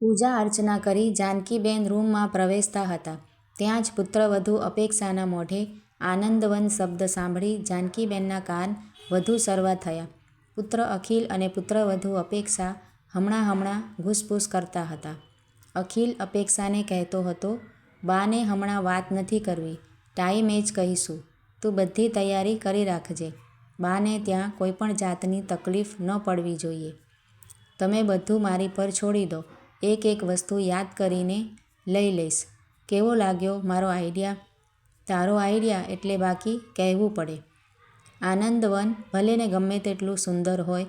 પૂજા અર્ચના કરી જાનકીબેન રૂમમાં પ્રવેશતા હતા ત્યાં જ પુત્રવધુ અપેક્ષાના મોઢે આનંદવન શબ્દ સાંભળી જાનકીબેનના કાન વધુ સરવા થયા. પુત્ર અખિલ અને પુત્રવધુ અપેક્ષા હમણાં હમણાં ઘૂસપૂસ કરતા હતા. અખિલ અપેક્ષાને કહેતો હતો, બાને હમણાં વાત નથી કરવી, ટાઈમે જ કહીશું. તું બધી તૈયારી કરી રાખજે. બાને ત્યાં કોઈપણ જાતની તકલીફ ન પડવી જોઈએ. તમે બધું મારી પર છોડી દો. એક એક વસ્તુ યાદ કરીને લઈ લઈશ. કેવો લાગ્યો મારો આઈડિયા? તારો આઈડિયા એટલે બાકી કહેવું પડે. આનંદવન ભલે ને ગમે તેટલું સુંદર હોય,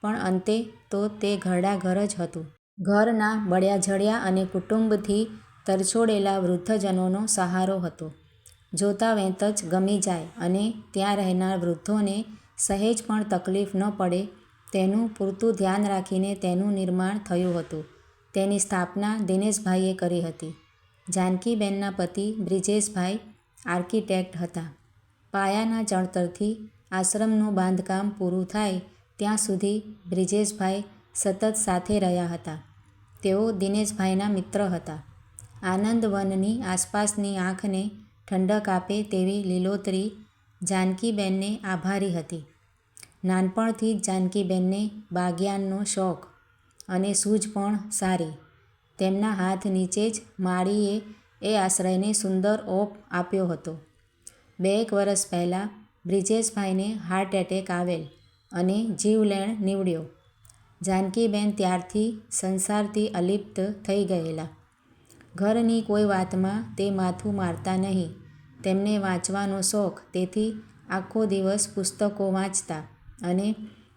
પણ અંતે તો તે ઘરડાઘર જ હતું. ઘરના બળ્યા-ઝળ્યા અને કુટુંબથી તરછોડેલા વૃદ્ધજનોનો સહારો હતો. જોતાવેંત જ ગમી જાય અને ત્યાં રહેનાર વૃદ્ધોને સહેજ પણ તકલીફ ન પડે તેનું પૂરતું ધ્યાન રાખીને તેનું નિર્માણ થયું હતું. તેની સ્થાપના દિનેશભાઈએ કરી હતી. જાનકીબેનના પતિ બ્રિજેશભાઈ આર્કિટેક્ટ હતા. પાયાના ચણતરથી આશ્રમનું બાંધકામ પૂરું થાય ત્યાં સુધી બ્રિજેશભાઈ સતત સાથે રહ્યા હતા. તેઓ દિનેશભાઈના મિત્ર હતા. આનંદવનની આસપાસની આંખને ઠંડક આપે તેવી લીલોતરી જાનકીબેનને આભારી હતી. નાનપણથી જ જાનકીબેનને બાગ્યાનનો શોખ અને સૂઝ પણ સારી. તેમના હાથ નીચે જ માળીએ એ આશ્રયને સુંદર ઓપ આપ્યો હતો. બે'ક વરસ પહેલાં બ્રિજેશભાઈને હાર્ટ એટેક આવેલ અને જીવલેણ નીવડ્યો. જાનકીબેન ત્યારથી સંસારથી અલિપ્ત થઈ ગયેલા. ઘરની કોઈ વાતમાં તે માથું મારતા નહીં. તેમને વાંચવાનો શોખ, તેથી આખો દિવસ પુસ્તકો વાંચતા અને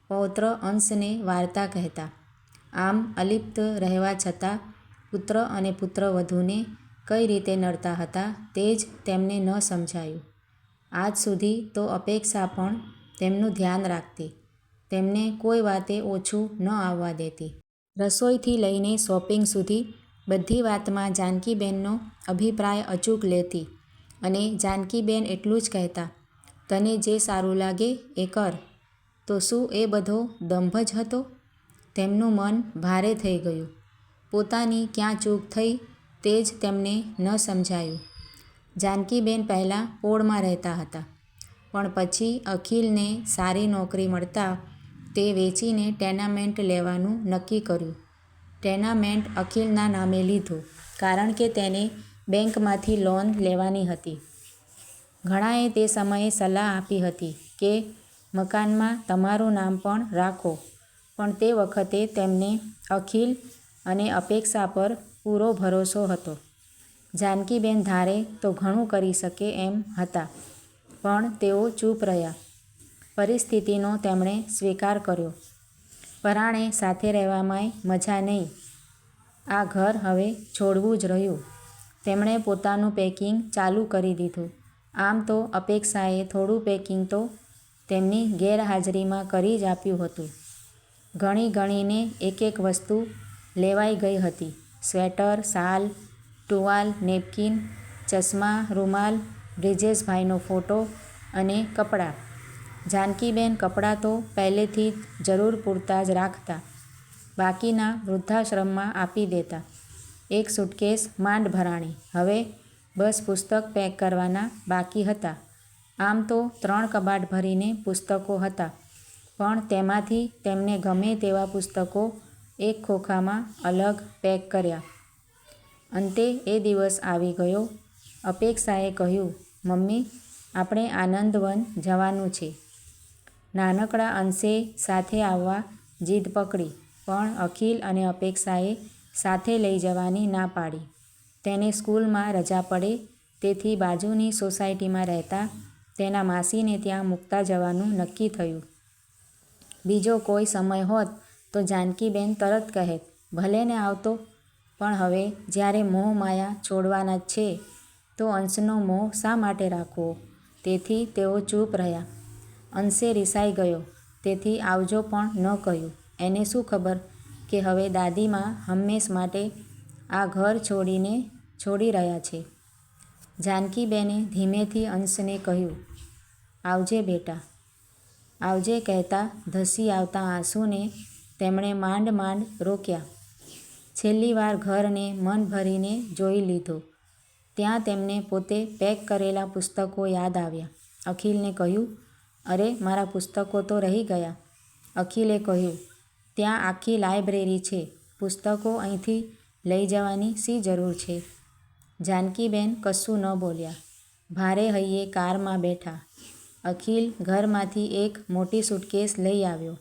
પૌત્ર અંશને વાર્તા કહેતા. આમ અલિપ્ત રહેવા છતાં પુત્ર અને પુત્રવધૂને કઈ રીતે નડતા હતા તે જ તેમને ન સમજાયું. આજ સુધી તો અપેક્ષા પણ તેમનું ધ્યાન રાખતી. તેમને કોઈ વાતે ઓછું ન આવવા દેતી. રસોઈથી લઈને શોપિંગ સુધી બધી વાતમાં જાનકીબેનનો અભિપ્રાય અચૂક લેતી અને જાનકીબેન એટલું જ કહેતા, તને જે સારું લાગે એ કર. તો શું એ બધો દંભ જ હતો? તેમનું મન ભારે થઈ ગયું. પોતાની ક્યાં ચૂક થઈ તે જ તેમને ન સમજાયું. જાનકીબેન પહેલાં પોળમાં રહેતા હતા, પણ પછી અખિલને સારી નોકરી મળતા તે વેચીને ટેનામેન્ટ લેવાનું નક્કી કર્યું. ટેનામેન્ટ અખિલના નામે લીધું, કારણ કે તેને બેંકમાંથી લોન લેવાની હતી. ઘણાએ તે સમયે સલાહ આપી હતી કે મકાનમાં તમારું નામ પણ રાખો, પણ તે વખતે તેમને અખિલ અને અપેક્ષા પર પૂરો ભરોસો હતો. જાનકીબેન ધારે તો ઘણું કરી શકે એમ હતા, પણ તેઓ ચૂપ રહ્યા. પરિસ્થિતિનો તેમણે સ્વીકાર કર્યો. પરાણે સાથે રહેવામાંય મજા નહીં. આ ઘર હવે છોડવું જ રહ્યું. તેમણે પોતાનું પેકિંગ ચાલુ કરી દીધું. આમ તો અપેક્ષાએ થોડું પેકિંગ તો તેમની ગેરહાજરીમાં કરી જ આપ્યું હતું. ગણી ગણીને એક એક વસ્તુ લેવાઈ ગઈ હતી. સ્વેટર, શાલ, ટુવાલ, નેપકીન, ચશ્મા, રૂમાલ, બ્રિજેશભાઈનો ફોટો અને કપડાં. જાનકીબેન કપડાં તો પહેલેથી જ જરૂર પૂરતા જ રાખતા, બાકીના વૃદ્ધાશ્રમમાં આપી દેતા. એક સૂટકેસ માંડ ભરાણી. હવે બસ પુસ્તક પેક કરવાના બાકી હતા. આમ તો ત્રણ કબાટ ભરીને પુસ્તકો હતા, પણ તેમાંથી તેમને ગમે તેવા પુસ્તકો એક ખોખામાં અલગ પેક કર્યા. અંતે એ દિવસ આવી ગયો. અપેક્ષાએ કહ્યું, મમ્મી, આપણે આનંદવન જવાનું છે. નાનકડા અંશે સાથે આવવા જીદ પકડી, પણ અખિલ અને અપેક્ષાએ સાથે લઈ જવાની ના પાડી. તેને સ્કૂલમાં રજા પડે તેથી બાજુની સોસાયટીમાં રહેતા તેના માસીને ત્યાં મૂકતા જવાનું નક્કી થયું. બીજો કોઈ સમય હોત તો જાનકીબેન તરત કહેત, ભલેને આવતો, પણ હવે જ્યારે મોહમાયા છોડવાના જ છે તો અંશનો મોહ શા માટે રાખવો? તેથી તેઓ ચૂપ રહ્યા. અંશે રિસાઈ ગયો તેથી આવજો પણ ન કહ્યું. એને શું ખબર કે હવે દાદીમાં હંમેશ માટે આ ઘર છોડીને છોડી રહ્યા છે? જાનકીબેને ધીમેથી અંશને કહ્યું, આવજે બેટા. આવજે કહેતા ધસી આવતા આંસુને તેમણે માંડ માંડ રોક્યા. છેલ્લી વાર ઘરને મન ભરીને જોઈ લીધો ત્યાં તેમને પોતે પેક કરેલા પુસ્તકો યાદ આવ્યા. અખિલને કહ્યું, અરે, મારા પુસ્તકો તો રહી ગયા. અખિલે કહ્યું, ત્યાં આખી લાઇબ્રેરી છે. પુસ્તકો અહીંથી લઈ જવાની શી જરૂર છે? જાનકીબેન કશું ન બોલ્યા ભારે હૈયે કારમાં બેઠા. અખિલ ઘરમાંથી એક મોટી સૂટકેસ લઈ આવ્યો.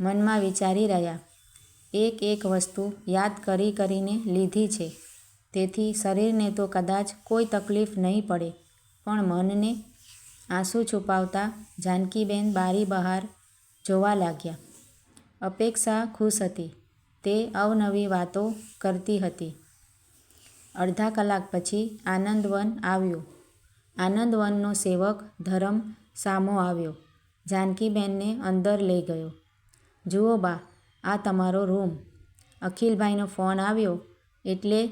મનમાં વિચારી રહ્યા, એક એક વસ્તુ યાદ કરી કરીને લીધી છે, તેથી શરીરને તો કદાચ કોઈ તકલીફ નહીં પડે પણ મનને? આંસુ છુપાવતા જાનકીબેન બારી બહાર જોવા લાગ્યા અપેક્ષા ખુશ હતી. તે અવનવી વાતો કરતી હતી. અડધા કલાક પછી આનંદવન આવ્યું. આનંદવનનો સેવક ધરમ સામો આવ્યો. જાનકીબેનને અંદર લઈ ગયો. જુઓ બા, આ તમારો રૂમ. અખિલભાઈનો ફોન આવ્યો એટલે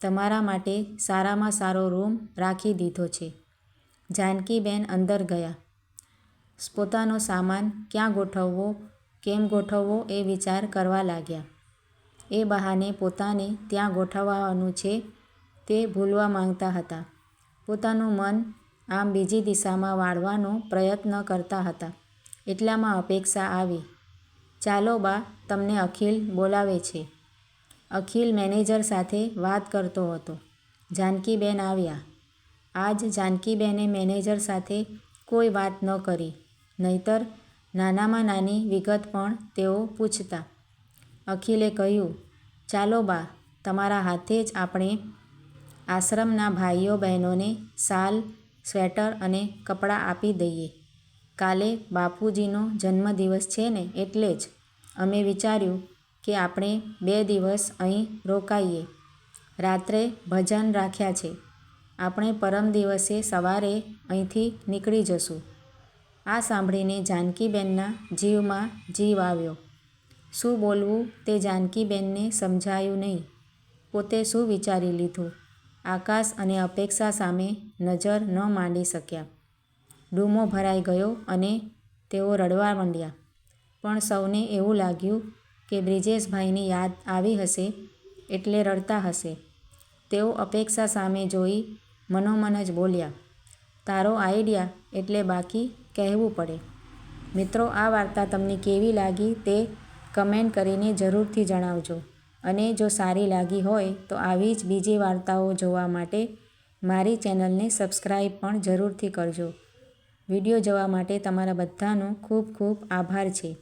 તમારા માટે સારામાં સારો રૂમ રાખી દીધો છે. જાનકીબેન અંદર ગયા પોતાનો સામાન ક્યાં ગોઠવવો, કેમ ગોઠવવો એ વિચાર કરવા લાગ્યા એ બહાને પોતાને ત્યાં ગોઠવવાનું છે તે ભૂલવા માંગતા હતા. પોતાનું મન આમ બીજી દિશામાં વાળવાનો પ્રયત્ન કરતા હતા. એટલામાં અપેક્ષા આવી. ચાલો બા, તમને અખિલ બોલાવે છે. અખિલ મેનેજર સાથે વાત કરતો હતો. જાનકીબેન આવ્યા આજ જાનકીબેને મેનેજર સાથે કોઈ વાત ન કરી, નહીંતર નાનામાં નાની વિગત પણ તેઓ પૂછતા અખિલે કહ્યું, ચાલો બા, તમારા હાથે જ આપણે આશ્રમના ભાઈઓ બહેનોને શાલ, સ્વેટર અને કપડાં આપી દઈએ. કાલે બાપુજીનો જન્મદિવસ છે ને એટલે જ અમે વિચાર્યું કે આપણે બે દિવસ અહીં રોકાઈએ. રાત્રે ભજન રાખ્યા છે. આપણે પરમ દિવસે સવારે અહીંથી નીકળી જશું. આ સાંભળીને જાનકીબેનના જીવમાં જીવ આવ્યો. શું બોલવું તે જાનકીબેનને સમજાયું નહીં. પોતે શું વિચારી લીધું? આકાશ અને અપેક્ષા સામે નજર ન માંડી શક્યા ડૂમો ભરાઈ ગયો અને તેઓ રડવા માંડ્યા પણ સૌને એવું લાગ્યું કે બ્રિજેશભાઈની યાદ આવી હશે એટલે રડતા હશે. તેઓ અપેક્ષા સામે જોઈ મનોમન જ બોલ્યા, તારો આઈડિયા એટલે બાકી કહેવું પડે. મિત્રો, આ વાર્તા તમને કેવી લાગી તે કમેન્ટ કરીને જરૂરથી જણાવજો અને જો સારી લાગી હોય તો આવી જ બીજી વાર્તાઓ જોવા માટે મારી ચેનલને સબસ્ક્રાઈબ પણ જરૂરથી કરજો. વીડિયો જોવા માટે તમારા બધાનો ખૂબ ખૂબ આભાર છે.